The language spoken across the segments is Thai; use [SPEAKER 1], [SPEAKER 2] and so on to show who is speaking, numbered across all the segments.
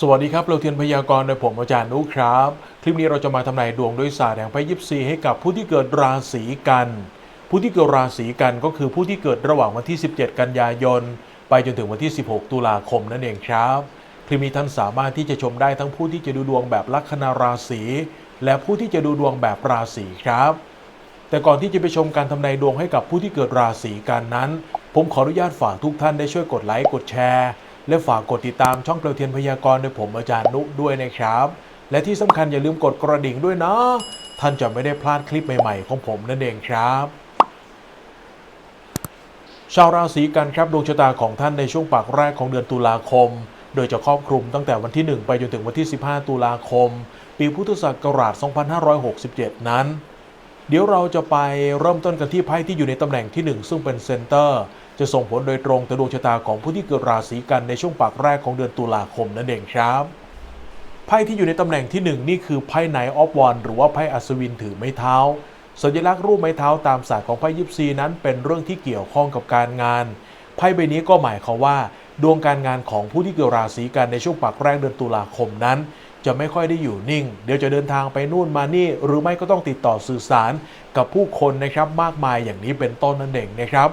[SPEAKER 1] สวัสดีครับเราเทียนพยากรณ์โดยผมอาจารย์นุครับ คลิปนี้เราจะมาทำนายดวงด้วยศาสตร์แห่งไพ่ยิปซีให้กับผู้ที่เกิดราศีกัน ผู้ที่เกิดราศีกันก็คือผู้ที่เกิดระหว่างวันที่ 17 กันยายน ไปจนถึงวันที่ 16 ตุลาคมนั่นเองครับ คลิปนี้ท่านสามารถที่จะชมได้ทั้งผู้ที่จะดูดวงแบบลัคนาราศีและผู้ที่จะดูดวงแบบราศีครับ แต่ก่อนที่จะไปชมการทำนายดวงให้กับผู้ที่เกิดราศีกันนั้น ผมขออนุญาตฝากทุกท่านได้ช่วยกดไลค์กดแชร์ และฝากกดติดตามช่องเปลวเทียนพยากรณ์โดยผมอาจารย์นุด้วยนะครับ และที่สำคัญอย่าลืมกดกระดิ่งด้วยนะ ท่านจะไม่ได้พลาดคลิปใหม่ๆ ของผมนั่นเองครับชาวราศีกันครับดวงชะตาของท่านในช่วงปากแรกของเดือนตุลาคม โดยจะครอบคลุมตั้งแต่วันที่ 1 ไปจนถึงวันที่ 15 ตุลาคม ปีพุทธศักราช 2567 นั้น เดี๋ยวเราจะไปเริ่มต้นกันที่ไพ่ที่อยู่ในตำแหน่งที่ 1 ซึ่งเป็นเซนเตอร์ จะส่งผลโดยตรงต่อดวงชะตาของผู้ที่เกิดราศีกันในช่วงปากแรกของเดือนตุลาคมนั่นเองครับไพ่ที่อยู่ในตำแหน่งที่ 1 นี่คือไพ่ไนออฟวอนหรือว่าไพ่อัศวินถือไม้เท้า สัญลักษณ์รูปไม้เท้าตามศาสตร์ของไพ่ยิปซีนั้นเป็นเรื่องที่เกี่ยวข้องกับการงานไพ่ใบนี้ก็หมายความว่า ดวงการงานของผู้ที่เกิดราศีกันในช่วงปากแรกเดือนตุลาคมนั้น จะไม่ค่อยได้อยู่นิ่ง เดี๋ยวจะเดินทางไปนู่นมานี่ หรือไม่ก็ต้องติดต่อสื่อสารกับผู้คนนะครับมากมายอย่างนี้เป็นต้นนั่นเองนะครับ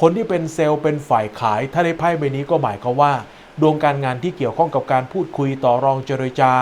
[SPEAKER 1] คนที่เป็นเซลล์เป็นฝ่ายขาย ถ้าได้ไพ่ใบนี้ก็หมายความว่า ดวงการงานที่เกี่ยวข้องกับการพูดคุยต่อรองเจรจา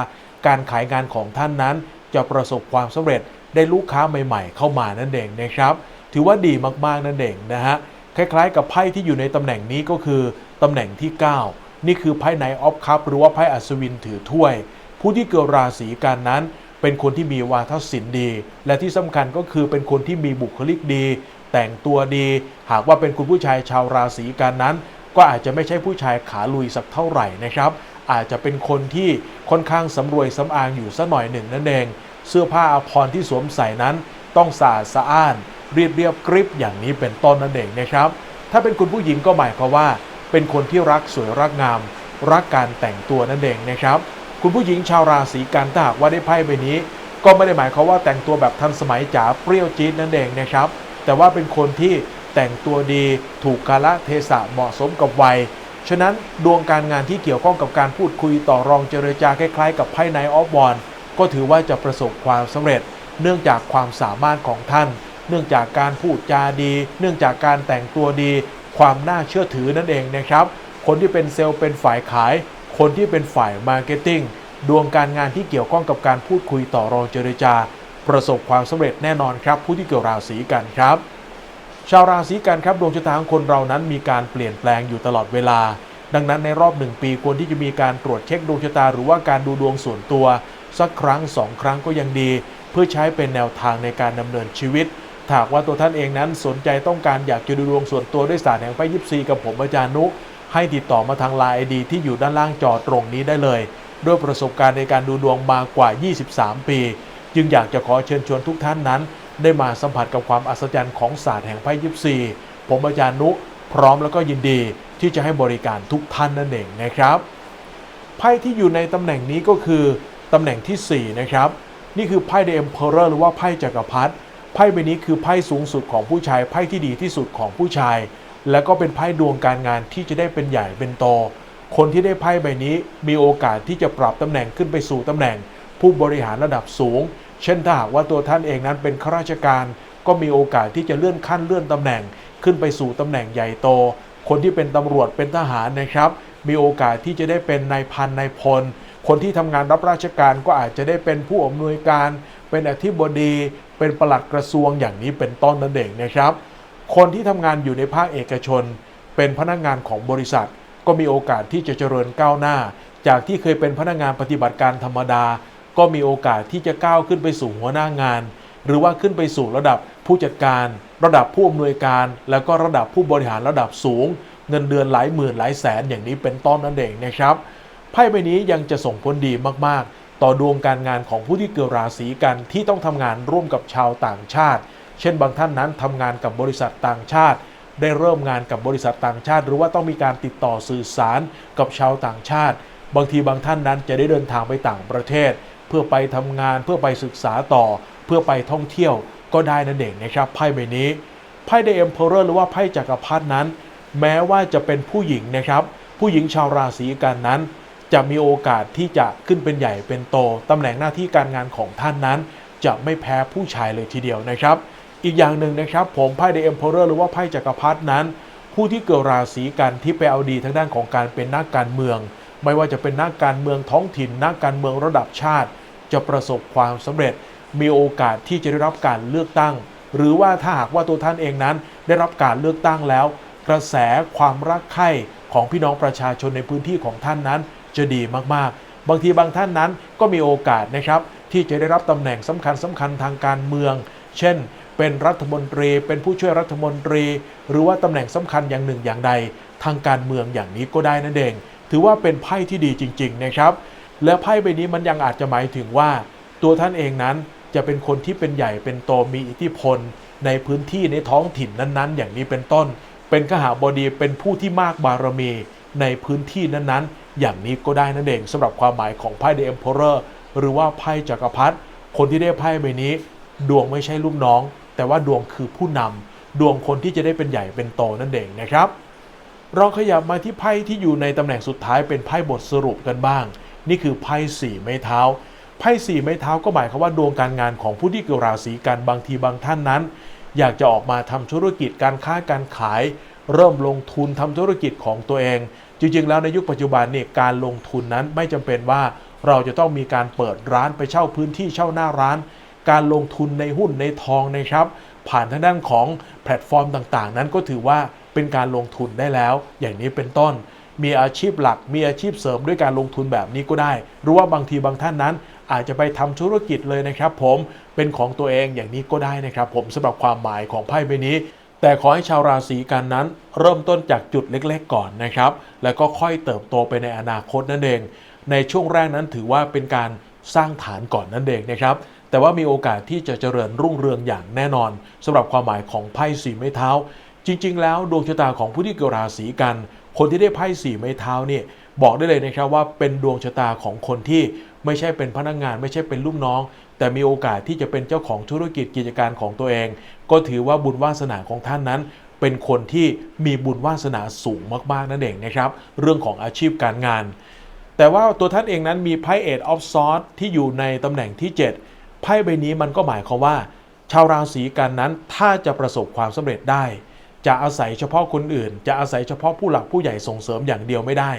[SPEAKER 1] การขายงานของท่านนั้น จะประสบความสำเร็จได้ลูกค้าใหม่ๆ เข้ามานั่นเองนะครับ ถือว่าดีมากๆนั่นเองนะฮะคล้ายๆ กับไพ่ที่อยู่ในตำแหน่งนี้ก็คือตำแหน่งที่ 9 นี่คือไพ่ไนออฟคัพหรือว่าไพ่อัศวินถือถ้วย ผู้ที่เกิดราศีกันนั้น เป็นคนที่มีวาทศิลป์ดี และที่สำคัญก็คือเป็นคนที่มีบุคลิกดี แต่งตัวดี หากว่าเป็นคุณผู้ชายชาวราศีกันนั้น ก็อาจจะไม่ใช่ผู้ชายขาลุยสักเท่าไหร่นะครับ อาจจะเป็นคนที่ค่อนข้างสำรวยสำอางอยู่สักหน่อยหนึ่งนั่นเอง เสื้อผ้าอาภรณ์ที่สวมใส่นั้น ต้องสะอาดสะอ้านเรียบเรียบกริบอย่างนี้เป็นต้นนั่นเองนะครับ ถ้าเป็นคุณผู้หญิงก็หมายความว่า เป็นคนที่รักสวยรักงาม รักการแต่งตัวนั่นเองนะครับ คุณผู้หญิงชาวราศีกันถ้าหากว่าได้ไพ่ใบนี้ ก็ไม่ได้หมายความว่าแต่งตัวแบบทันสมัยจ๋าเปรี้ยวจี๊ดนั่นเองนะครับ แต่ว่าเป็นคนที่แต่งตัวดีถูกกาลเทศะเหมาะสมกับวัย ฉะนั้นดวงการงานที่เกี่ยวข้องกับการพูดคุยต่อรองเจรจาคล้ายๆ กับไพ่ไนออฟวอนก็ถือว่าจะประสบความสำเร็จ เนื่องจากความสามารถของท่าน เนื่องจากการพูดจาดี เนื่องจากการแต่งตัวดี ความน่าเชื่อถือนั่นเองนะครับ คนที่เป็นเซลล์เป็นฝ่ายขาย คนที่เป็นฝ่ายมาร์เก็ตติ้งดวงการงานที่เกี่ยวข้องกับการพูดคุยต่อรองเจรจา ประสบความสำเร็จแน่นอนครับ ผู้ที่เกี่ยวราศีกันครับ ชาวราศีกันครับดวงชะตาของคนเรานั้นมีการเปลี่ยนแปลงอยู่ตลอดเวลา ดังนั้นในรอบหนึ่งปีควรที่จะมีการตรวจเช็คดวงชะตา หรือว่าการดูดวงส่วนตัว สักครั้งสองครั้งก็ยังดี เพื่อใช้เป็นแนวทางในการดำเนินชีวิตหากว่าตัวท่านเองนั้นสนใจต้องการอยากจะดูดวงส่วนตัวด้วยศาสตร์แห่งไพ่ยิปซีกับผมอาจารย์นุให้ติดต่อมาทางไลน์ไอดีที่อยู่ด้านล่างจอตรงนี้ได้เลย ด้วยประสบการณ์ในการดูดวงมากว่า 23 ปี จึงอยากจะขอเชิญชวนทุกท่านนั้น ได้มาสัมผัสกับความอัศจรรย์ของศาสตร์แห่งไพ่ยิปซีผมอาจารย์นุพร้อมแล้วก็ยินดีที่จะให้บริการทุกท่านนั่นเองนะครับ ไพ่ที่อยู่ในตำแหน่งนี้ก็คือตำแหน่งที่ 4 นะครับ นี่คือไพ่เดมเพอเรอร์หรือว่าไพ่จักรพรรดิไพ่ใบนี้คือไพ่สูงสุดของผู้ชายไพ่ที่ดีที่สุดของผู้ชาย และก็เป็นไพ่ดวงการงานที่จะได้เป็นใหญ่เป็นโต คนที่ได้ไพ่ใบนี้มีโอกาสที่จะปรับตำแหน่งขึ้นไปสู่ตำแหน่ง ผู้บริหารระดับสูง เช่นถ้าหากว่าตัวท่านเองนั้นเป็นข้าราชการ ก็มีโอกาสที่จะเลื่อนขั้นเลื่อนตำแหน่ง ขึ้นไปสู่ตำแหน่งใหญ่โต คนที่เป็นตำรวจเป็นทหารนะครับ มีโอกาสที่จะได้เป็นนายพันนายพล คนที่ทำงานรับราชการก็อาจจะได้เป็นผู้อำนวยการ เป็นอธิบดี เป็นปลัดกระทรวงอย่างนี้เป็นต้นนั่นเองนะครับ คนที่ทำงานอยู่ในภาคเอกชน เป็นพนักงานของบริษัท ก็มีโอกาสที่จะเจริญก้าวหน้าจากที่เคยเป็นพนักงานปฏิบัติการธรรมดา ก็มีโอกาสที่จะก้าวขึ้นไปสู่หัวหน้างาน หรือว่าขึ้นไปสู่ระดับผู้จัดการ ระดับผู้อำนวยการ แล้วก็ระดับผู้บริหารระดับสูง เงินเดือนหลายหมื่นหลายแสนอย่างนี้เป็นต้นนั่นเองนะครับไพ่ใบนี้ยังจะส่งผลดีมากๆ ต่อดวงการงานของผู้ที่เกิดราศีกันที่ต้องทำงานร่วมกับชาวต่างชาติ เช่นบางท่านนั้นทำงานกับบริษัทต่างชาติ ได้เริ่มงานกับบริษัทต่างชาติ หรือว่าต้องมีการติดต่อสื่อสารกับชาวต่างชาติ บางทีบางท่านนั้นจะได้เดินทางไปต่างประเทศ เพื่อไปทำงานเพื่อไปศึกษาต่อ เพื่อไปท่องเที่ยวก็ได้นั่นเองนะครับไพ่ใบนี้ไพ่เดเอ็มเพอเรอร์หรือว่าไพ่จักรพรรดินั้น แม้ว่าจะเป็นผู้หญิงนะครับ ผู้หญิงชาวราศีกันนั้น จะมีโอกาสที่จะขึ้นเป็นใหญ่เป็นโตตำแหน่งหน้าที่การงานของท่านนั้น จะไม่แพ้ผู้ชายเลยทีเดียวนะครับ อีกอย่างหนึ่งนะครับ ผมไพ่ The Emperor หรือว่าไพ่จักรพรรดินั้น ผู้ที่เกิดราศีกันที่ไปเอาดีทางด้านของการเป็นนักการเมือง ไม่ว่าจะเป็นนักการเมืองท้องถิ่น นักการเมืองระดับชาติ จะประสบความสำเร็จ มีโอกาสที่จะได้รับการเลือกตั้ง หรือว่าถ้าหากว่าตัวท่านเองนั้น ได้รับการเลือกตั้งแล้ว กระแสความรักใคร่ของพี่น้องประชาชนในพื้นที่ของท่านนั้น จะดีมากๆ บางทีบางท่านนั้นก็มีโอกาสนะครับที่จะได้รับตำแหน่งสำคัญสำคัญทางการเมือง เช่น เป็นรัฐมนตรี เป็นผู้ช่วยรัฐมนตรี หรือว่าตำแหน่งสำคัญอย่างหนึ่งอย่างใด ทางการเมืองอย่างนี้ก็ได้นั่นเอง ถือว่าเป็นไพ่ที่ดีจริงๆนะครับ และไพ่ใบนี้มันยังอาจจะหมายถึงว่า ตัวท่านเองนั้นจะเป็นคนที่เป็นใหญ่เป็นโตมีอิทธิพล ในพื้นที่ในท้องถิ่นนั้นๆ อย่างนี้เป็นต้น เป็นขหาบดีเป็นผู้ที่มากบารมีในพื้นที่นั้นๆ อย่างนี้ก็ได้นั่นเองสำหรับความหมายของไพ่ The Emperor หรือว่าไพ่จักรพรรดิคนที่ได้ไพ่ใบนี้ ดวงไม่ใช่ลูกน้อง แต่ว่าดวงคือผู้นำดวงคนที่จะได้เป็นใหญ่เป็นโตนั่นเองนะครับ เราขยับมาที่ไพ่ที่อยู่ในตำแหน่งสุดท้ายเป็นไพ่บทสรุปกันบ้าง นี่คือไพ่สี่ไม้เท้าไพ่สี่ไม้เท้าก็หมายความว่าดวงการงานของผู้ที่เกิดราศีกันบางทีบางท่านนั้น อยากจะออกมาทำธุรกิจการค้าการขาย เริ่มลงทุนทำธุรกิจของตัวเอง จริงๆ แล้วในยุคปัจจุบันเนี่ยการลงทุนนั้นไม่จำเป็นว่าเราจะต้องมีการเปิดร้านไปเช่าพื้นที่เช่าหน้าร้าน การลงทุนในหุ้นในทองนะครับ ผ่านทางด้านของแพลตฟอร์มต่างๆ นั้นก็ถือว่า เป็นการลงทุนได้แล้ว อย่างนี้เป็นต้น มีอาชีพหลัก มีอาชีพเสริมด้วยการลงทุนแบบนี้ก็ได้ หรือว่าบางทีบางท่านนั้น อาจจะไปทำธุรกิจเลยนะครับผมเป็นของตัวเองอย่างนี้ก็ได้นะครับ ผมสำหรับความหมายของไพ่ใบนี้แต่ขอให้ชาวราศีกันนั้น เริ่มต้นจากจุดเล็กๆก่อนนะครับ แล้วก็ค่อยเติบโตไปในอนาคตนั่นเอง ในช่วงแรกนั้นถือว่าเป็นการสร้างฐานก่อนนั่นเองนะครับ แต่ว่ามีโอกาสที่จะเจริญรุ่งเรืองอย่างแน่นอนสำหรับความหมายของไพ่สีไม้เท้า จริง ๆ แล้วดวงชะตาของผู้ที่เกิดราศีกัน คนที่ได้ไพ่สีไม้เท้าเนี่ยบอกได้เลยนะครับว่าเป็นดวงชะตาของคนที่ไม่ใช่เป็นพนักงาน ไม่ใช่เป็นลูกน้อง แต่มีโอกาสที่จะเป็นเจ้าของธุรกิจกิจการของตัวเอง ก็ถือว่าบุญวาสนาของท่านนั้น เป็นคนที่มีบุญวาสนาสูงมากๆนั่นเองนะครับ เรื่องของอาชีพการงาน แต่ว่าตัวท่านเองนั้นมีไพ่เอ็ดออฟซอสที่อยู่ในตำแหน่งที่ 7 ไพ่ใบนี้มันก็หมายความว่า ชาวราศีกันนั้นถ้าจะประสบความสำเร็จได้ จะอาศัยเฉพาะคนอื่น จะอาศัยเฉพาะผู้หลักผู้ใหญ่ส่งเสริมอย่างเดียวไม่ได้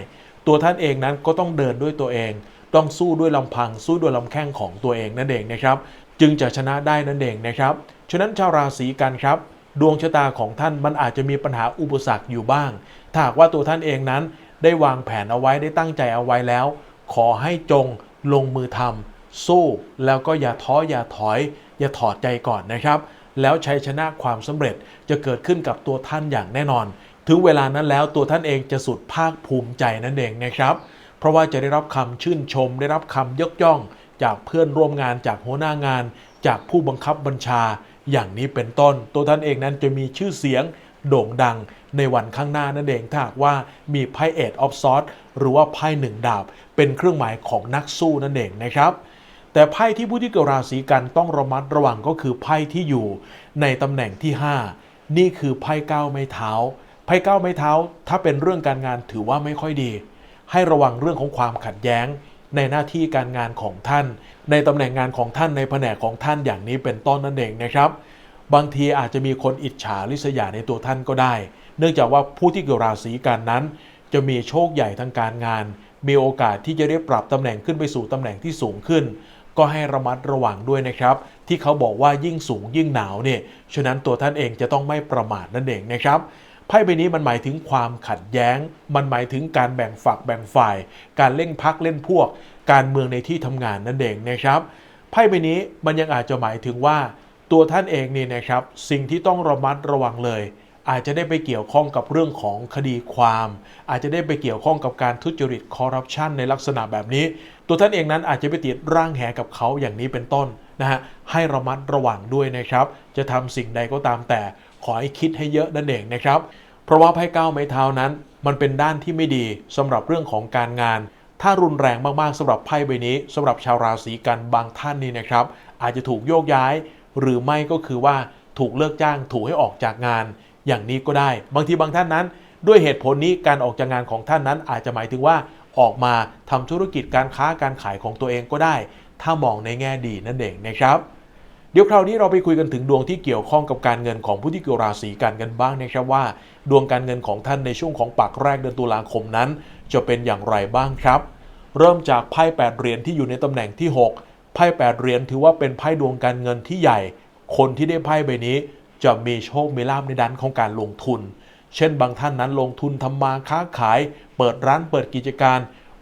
[SPEAKER 1] ตัวท่านเองนั้นก็ต้องเดินด้วยตัวเอง ต้องสู้ด้วยลำพัง สู้ด้วยลำแข้งของตัวเองนั่นเองนะครับ จึงจะชนะได้นั่นเองนะครับ ฉะนั้นชาวราศีกันครับ ดวงชะตาของท่านมันอาจจะมีปัญหาอุปสรรคอยู่บ้าง ถ้าหากว่าตัวท่านเองนั้นได้วางแผนเอาไว้ได้ตั้งใจเอาไว้แล้ว ขอให้จงลงมือทำสู้แล้วก็อย่าท้ออย่าถอย อย่าถอดใจก่อนนะครับ แล้วชัยชนะความสำเร็จจะเกิดขึ้นกับตัวท่านอย่างแน่นอน ถึงเวลานั้นแล้วตัวท่านเองจะสุดภาคภูมิใจนั่นเองนะครับ เพราะว่าจะได้รับคำชื่นชม ได้รับคำยกย่อง จากเพื่อนร่วมงานจากหัวหน้างาน จากผู้บังคับบัญชา อย่างนี้เป็นต้น ตัวท่านเองนั้นจะมีชื่อเสียงโด่งดังในวันข้างหน้านั่นเองถ้าหากว่ามีไพ่เอ็ดออฟซอสหรือว่าไพ่หนึ่งดาบ เป็นเครื่องหมายของนักสู้นั่นเองนะครับ แต่ไพ่ที่ผู้ที่เกิดราศีกันต้องระมัดระวังก็คือไพ่ที่อยู่ในตำแหน่งที่ 5 นี่คือไพ่เก้าไม้เท้า ไพ่เก้าไม้เท้า ถ้าเป็นเรื่องการงานถือว่าไม่ค่อยดี ให้ระวังเรื่องของความขัดแย้ง ในหน้าที่การงานของท่าน ในตำแหน่งงานของท่านในแผนกของท่านอย่างนี้เป็นต้นนั่นเองนะครับ บางทีอาจจะมีคนอิจฉาริษยาในตัวท่านก็ได้ เนื่องจากว่าผู้ที่เกิดราศีกันนั้น จะมีโชคใหญ่ทางการงาน มีโอกาสที่จะได้ปรับตำแหน่งขึ้นไปสู่ตำแหน่งที่สูงขึ้น ก็ให้ระมัดระวังด้วยนะครับ ที่เขาบอกว่ายิ่งสูงยิ่งหนาวเนี่ยฉะนั้นตัวท่านเองจะต้องไม่ประมาทนั่นเองนะครับไพ่ใบนี้มันหมายถึงความขัดแย้ง มันหมายถึงการแบ่งฝักแบ่งฝ่าย การเล่นพักเล่นพวก การเมืองในที่ทำงานนั่นเองนะครับไพ่ใบนี้มันยังอาจจะหมายถึงว่า ตัวท่านเองนี่นะครับ สิ่งที่ต้องระมัดระวังเลย อาจจะได้ไปเกี่ยวข้องกับเรื่องของคดีความ อาจจะได้ไปเกี่ยวข้องกับการทุจริตคอร์รัปชันในลักษณะแบบนี้ ตัวท่านเองนั้นอาจจะไปติดร่างแหกับเขาอย่างนี้เป็นต้นนะฮะให้ระมัดระวังด้วยนะครับ จะทำสิ่งใดก็ตามแต่ขอให้คิดให้เยอะนั่นเองนะครับ เพราะว่าไพ่ก้าไม้เท้านั้น มันเป็นด้านที่ไม่ดีสำหรับเรื่องของการงาน ถ้ารุนแรงมากๆสำหรับไพ่ใบนี้สำหรับชาวราศีกันบางท่านนี่นะครับ อาจจะถูกโยกย้าย หรือไม่ก็คือว่าถูกเลิกจ้างถูกให้ออกจากงาน อย่างนี้ก็ได้ บางทีบางท่านนั้น ด้วยเหตุผลนี้การออกจากงานของท่านนั้น อาจจะหมายถึงว่าออกมาทำธุรกิจการค้าการขายของตัวเองก็ได้ ถ้ามองในแง่ดีนั่นเองนะครับ เดี๋ยวคราวนี้เราไปคุยกันถึงดวงที่เกี่ยวข้องกับการเงินของผู้ที่เกิดราศีกันกันบ้างนะครับว่า ดวงการเงินของท่านในช่วงของปักแรกเดือนตุลาคมนั้น จะเป็นอย่างไรบ้างครับ เริ่มจากไพ่แปดเหรียญที่อยู่ในตำแหน่งที่ 6ไพ่แปดเหรียญถือว่าเป็นไพ่ดวงการเงินที่ใหญ่ คนที่ได้ไพ่ใบนี้ จะมีโชคมีลาภในด้านของการลงทุน เช่นบางท่านนั้นลงทุนทำมาค้าขาย เปิดร้านเปิดกิจการ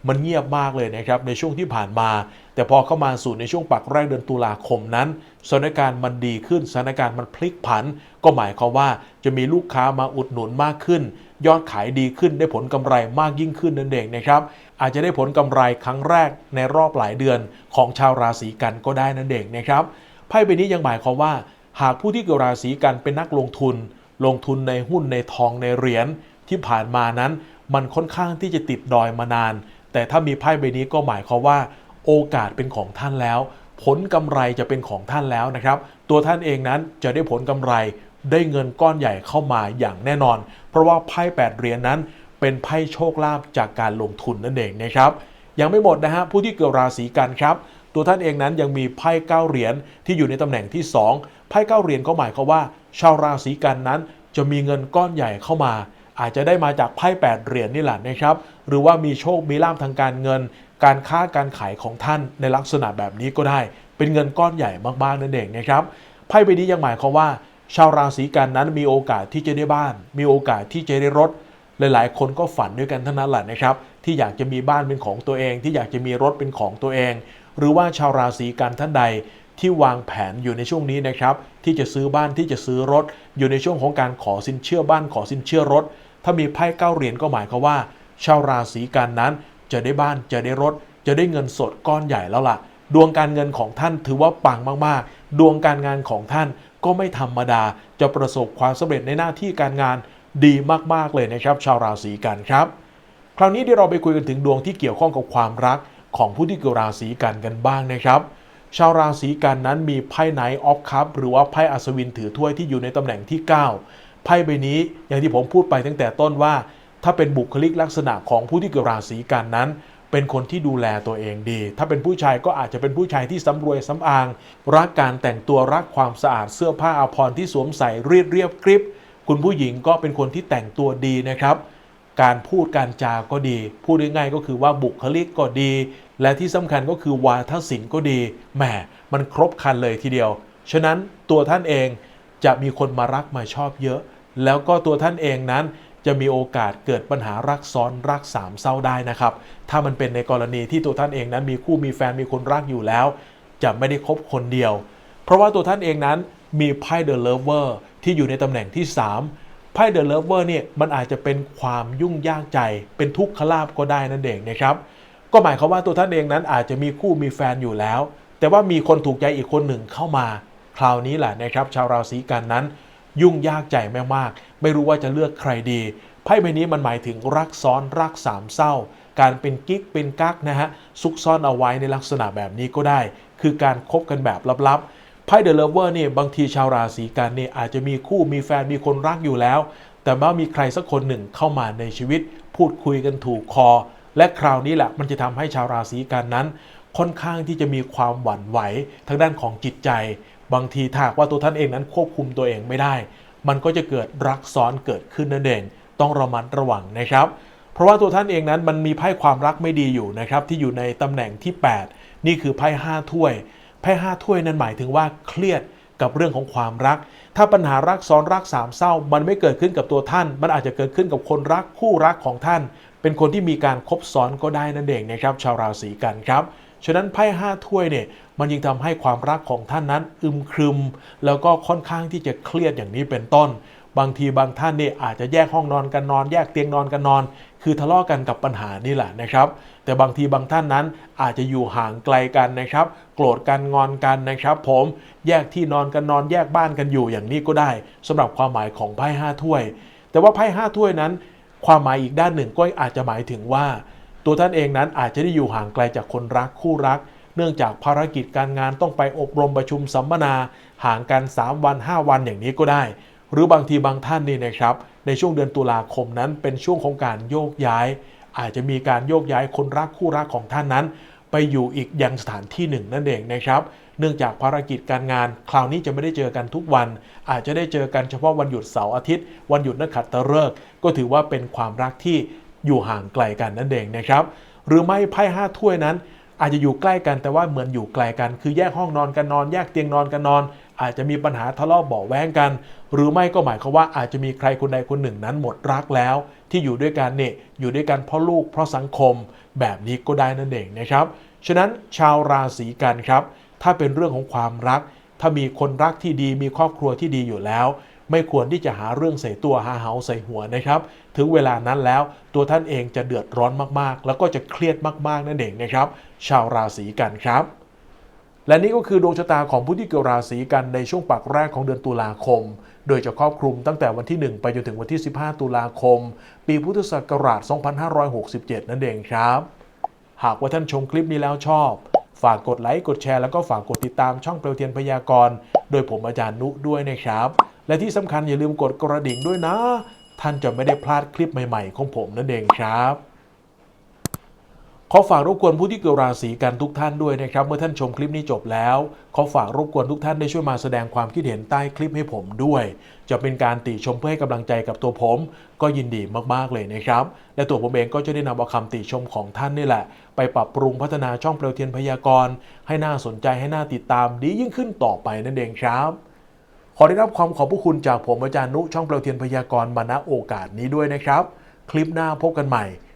[SPEAKER 1] มันเงียบมากเลยนะครับในช่วงที่ผ่านมา แต่พอเข้ามาสู่ในช่วงปักแรกเดือนตุลาคมนั้นสถานการณ์มันดีขึ้นสถานการณ์มันพลิกผัน ก็หมายความว่าจะมีลูกค้ามาอุดหนุนมากขึ้น ยอดขายดีขึ้นได้ผลกำไรมากยิ่งขึ้นนั่นเองนะครับอาจจะได้ผลกำไรครั้งแรกในรอบหลายเดือนของชาวราศีกันก็ได้นั่นเองนะครับไพ่ใบนี้ยังหมายความว่า หากผู้ที่เกิดราศีกันเป็นนักลงทุน ลงทุนในหุ้นในทองในเหรียญที่ผ่านมานั้น มันค่อนข้างที่จะติดดอยมานาน แต่ถ้ามีไพ่ใบนี้ก็หมายความว่า โอกาสเป็นของท่านแล้ว ผลกำไรจะเป็นของท่านแล้วนะครับ ตัวท่านเองนั้นจะได้ผลกำไรได้เงินก้อนใหญ่เข้ามาอย่างแน่นอน เพราะว่าไพ่แปดเหรียญนั้นเป็นไพ่โชคลาภจากการลงทุนนั่นเองนะครับ ยังไม่หมดนะฮะผู้ที่เกิดราศีกันครับ ตัวท่านเองนั้นยังมีไพ่เก้าเหรียญที่อยู่ในตำแหน่งที่ 2 ไพ่เก้าเหรียญก็หมายความว่า ชาวราศีกันนั้น จะมีเงินก้อนใหญ่เข้ามา อาจจะได้มาจากไพ่แปดเหรียญนี่แหละนะครับ หรือว่ามีโชคมีลาภทางการเงิน การค้าการขายของท่านในลักษณะแบบนี้ก็ได้ เป็นเงินก้อนใหญ่มากๆนั่นเองนะครับไพ่ใบนี้ยังหมายความว่า ชาวราศีกันนั้นมีโอกาสที่จะได้บ้าน มีโอกาสที่จะได้รถหลายๆ คนก็ฝันด้วยกันทั้งนั้นแหละนะครับ ที่อยากจะมีบ้านเป็นของตัวเอง ที่อยากจะมีรถเป็นของตัวเอง หรือว่าชาวราศีกันท่านใด ที่วางแผนอยู่ในช่วงนี้นะครับ ที่จะซื้อบ้านที่จะซื้อรถ อยู่ในช่วงของการขอสินเชื่อบ้านขอสินเชื่อรถ ถ้ามีไพ่เก้าเหรียญก็หมายความว่า ชาวราศีกันนั้น จะได้บ้านจะได้รถ จะได้เงินสดก้อนใหญ่แล้วล่ะ ดวงการเงินของท่านถือว่าปังมากๆ ดวงการงานของท่านก็ไม่ธรรมดา จะประสบความสำเร็จในหน้าที่การงานดีมากๆเลยนะครับ ชาวราศีกันครับ คราวนี้เดี๋ยวเราไปคุยกันถึงดวงที่เกี่ยวข้องกับความรักของผู้ที่เกิดราศีกันกันบ้างนะครับ ชาวราศีกันนั้นมีไพ่ไนท์ออฟคัพหรือว่าไพ่อัศวินถือถ้วยที่อยู่ในตำแหน่งที่ 9 ไพ่ใบนี้อย่างที่ผมพูดไปตั้งแต่ต้นว่า ถ้าเป็นบุคลิกลักษณะของผู้ที่เกิดราศีกันนั้น เป็นคนที่ดูแลตัวเองดี ถ้าเป็นผู้ชายก็อาจจะเป็นผู้ชายที่สำรวยสำอาง รักการแต่งตัวรักความสะอาดเสื้อผ้าอาภรณ์ที่สวมใส่เรียบเรียบกริบคุณผู้หญิงก็เป็นคนที่แต่งตัวดีนะครับ การพูดการจาก็ดี พูดง่ายๆก็คือว่าบุคลิกก็ดี และที่สำคัญก็คือวาทศิลป์ก็ดีแหมมันครบคันเลยทีเดียว ฉะนั้นตัวท่านเองจะมีคนมารักมาชอบเยอะ แล้วก็ตัวท่านเองนั้นจะมีโอกาสเกิดปัญหารักซ้อนรักสามเศร้าได้นะครับ ถ้ามันเป็นในกรณีที่ตัวท่านเองนั้นมีคู่มีแฟนมีคนรักอยู่แล้ว จะไม่ได้คบคนเดียว เพราะว่าตัวท่านเองนั้นมีไพ่เดอะเลเวอร์ที่อยู่ในตำแหน่งที่ 3 พ่เดอะเลเวอร์เนี่ยมันอาจจะเป็นความยุ่งยากใจ เป็นทุกขลาบก็ได้นั่นเองนะครับ ก็หมายความว่าตัวท่านเองนั้นอาจจะมีคู่มีแฟนอยู่แล้ว แต่ว่ามีคนถูกใจอีกคนหนึ่งเข้ามา คราวนี้แหละนะครับ ชาวราศีกันนั้น ยุ่งยากใจมากๆไม่รู้ว่าจะเลือกใครดีไพ่ใบนี้มันหมายถึงรักซ้อนรักสามเศร้า การเป็นกิ๊กเป็นกักนะฮะซุกซ่อนเอาไว้ในลักษณะแบบนี้ก็ได้ คือการคบกันแบบลับๆ ไพ่เดอะเลเวอร์เนี่ยบางทีชาวราศีกันเนี่ยอาจจะมีคู่มีแฟนมีคนรักอยู่แล้ว แต่เมื่อมีใครสักคนหนึ่งเข้ามาในชีวิต พูดคุยกันถูกคอ และคราวนี้แหละมันจะทำให้ชาวราศีกันนั้น ค่อนข้างที่จะมีความหวั่นไหวทางด้านของจิตใจ บางทีถ้าว่าตัวท่านเองนั้นควบคุมตัวเองไม่ได้ มันก็จะเกิดรักซ้อนเกิดขึ้นนั่นเองต้องระมัดระวังนะครับ เพราะว่าตัวท่านเองนั้นมันมีไพ่ความรักไม่ดีอยู่นะครับที่อยู่ในตำแหน่งที่ 8 นี่คือไพ่ห้าถ้วย ไพ่ห้าถ้วยนั้นหมายถึงว่าเครียดกับเรื่องของความรัก ถ้าปัญหารักซ้อนรักสามเศร้า มันไม่เกิดขึ้นกับตัวท่าน มันอาจจะเกิดขึ้นกับคนรักคู่รักของท่าน เป็นคนที่มีการคบซ้อนก็ได้นั่นเองนะครับ ชาวราศีกันครับ ฉะนั้นไพ่ห้าถ้วยเนี่ย มันยิ่งทำให้ความรักของท่านนั้นอึมครึม แล้วก็ค่อนข้างที่จะเครียดอย่างนี้เป็นต้น บางทีบางท่านเนี่ยอาจจะแยกห้องนอนกันนอน แยกเตียงนอนกันนอน คือทะเลาะกันกับปัญหานี่แหละนะครับ แต่บางทีบางท่านนั้นอาจจะอยู่ห่างไกลกันนะครับ โกรธกันงอนกันนะครับ ผมแยกที่นอนกันนอน แยกบ้านกันอยู่อย่างนี้ก็ได้สำหรับความหมายของไพ่ห้าถ้วย แต่ว่าไพ่ห้าถ้วยนั้น ความหมายอีกด้านหนึ่งก็อาจจะหมายถึงว่า ตัวท่านเองนั้นอาจจะได้อยู่ห่างไกลจากคนรักคู่รักเนื่องจากภารกิจการงานต้องไปอบรมประชุมสัมมนา ห่างกัน 3 วัน 5 วันอย่างนี้ก็ได้ หรือบางทีบางท่านนี่นะครับ ในช่วงเดือนตุลาคมนั้น เป็นช่วงของการโยกย้าย อาจจะมีการโยกย้ายคนรักคู่รักของท่านนั้น ไปอยู่อีกยังสถานที่หนึ่งนั่นเองนะครับ เนื่องจากภารกิจการงาน คราวนี้จะไม่ได้เจอกันทุกวัน อาจจะได้เจอกันเฉพาะวันหยุดเสาร์อาทิตย์ วันหยุดนักขัตฤกษ์ก็ถือว่าเป็นความรักที่อยู่ห่างไกลกันนั่นเองนะครับ หรือไม่ไพ่ห้าถ้วยนั้นอาจจะอยู่ใกล้กันแต่ว่าเหมือนอยู่ไกลกัน คือแยกห้องนอนกันนอน แยกเตียงนอนกันนอน อาจจะมีปัญหาทะเลาะเบาะแว้งกัน หรือไม่ก็หมายความว่าอาจจะมีใครคนใดคนหนึ่งนั้นหมดรักแล้ว ที่อยู่ด้วยกันเนี่ยอยู่ด้วยกันเพราะลูกเพราะสังคม แบบนี้ก็ได้นั่นเองนะครับฉะนั้นชาวราศีกันครับ ถ้าเป็นเรื่องของความรัก ถ้ามีคนรักที่ดีมีครอบครัวที่ดีอยู่แล้ว ไม่ควรที่จะหาเรื่องใส่ตัวหาเหาใส่หัวนะครับ ถึงเวลานั้นแล้วตัวท่านเองจะเดือดร้อนมากๆ แล้วก็จะเครียดมากๆนั่นเองนะครับ ชาวราศีกันครับ และนี่ก็คือดวงชะตาของผู้ที่เกิดราศีกันในช่วงปากแรกของเดือนตุลาคม โดยจะครอบคลุมตั้งแต่วันที่ 1 ไปจนถึงวันที่ 15 ตุลาคม ปีพุทธศักราช 2567 นั่นเองครับ หากว่าท่านชมคลิปนี้แล้วชอบ ฝากกดไลค์ กดแชร์ แล้วก็ฝากกดติดตามช่องเปลวเทียนพยากรณ์ โดยผมอาจารย์นุด้วยนะครับ และที่สำคัญอย่าลืมกดกระดิ่งด้วยนะ ท่านจะไม่ได้พลาดคลิปใหม่ ๆ ของผมนั่นเองครับ ขอฝากรบกวนผู้ที่เกิดราศีกันทุกท่านด้วยนะครับ เมื่อท่านชมคลิปนี้จบแล้ว ขอฝากรบกวนทุกท่านได้ช่วยมาแสดงความคิดเห็นใต้คลิปให้ผมด้วย จะเป็นการติชมเพื่อให้กำลังใจกับตัวผม ก็ยินดีมากๆเลยนะครับ และตัวผมเองก็จะได้นำเอาคำติชมของท่านนี่แหละ ไปปรับปรุงพัฒนาช่องเปลวเทียนพยากรณ์ให้น่าสนใจให้น่าติดตามดียิ่งขึ้นต่อไปนั่นเองครับขอได้รับความขอบพระคุณจากผมอาจารย์นุช่องเปลวเทียนพยากรณ์มาณโอกาสนี้ด้วยนะครับ คลิปหน้าพบกันใหม่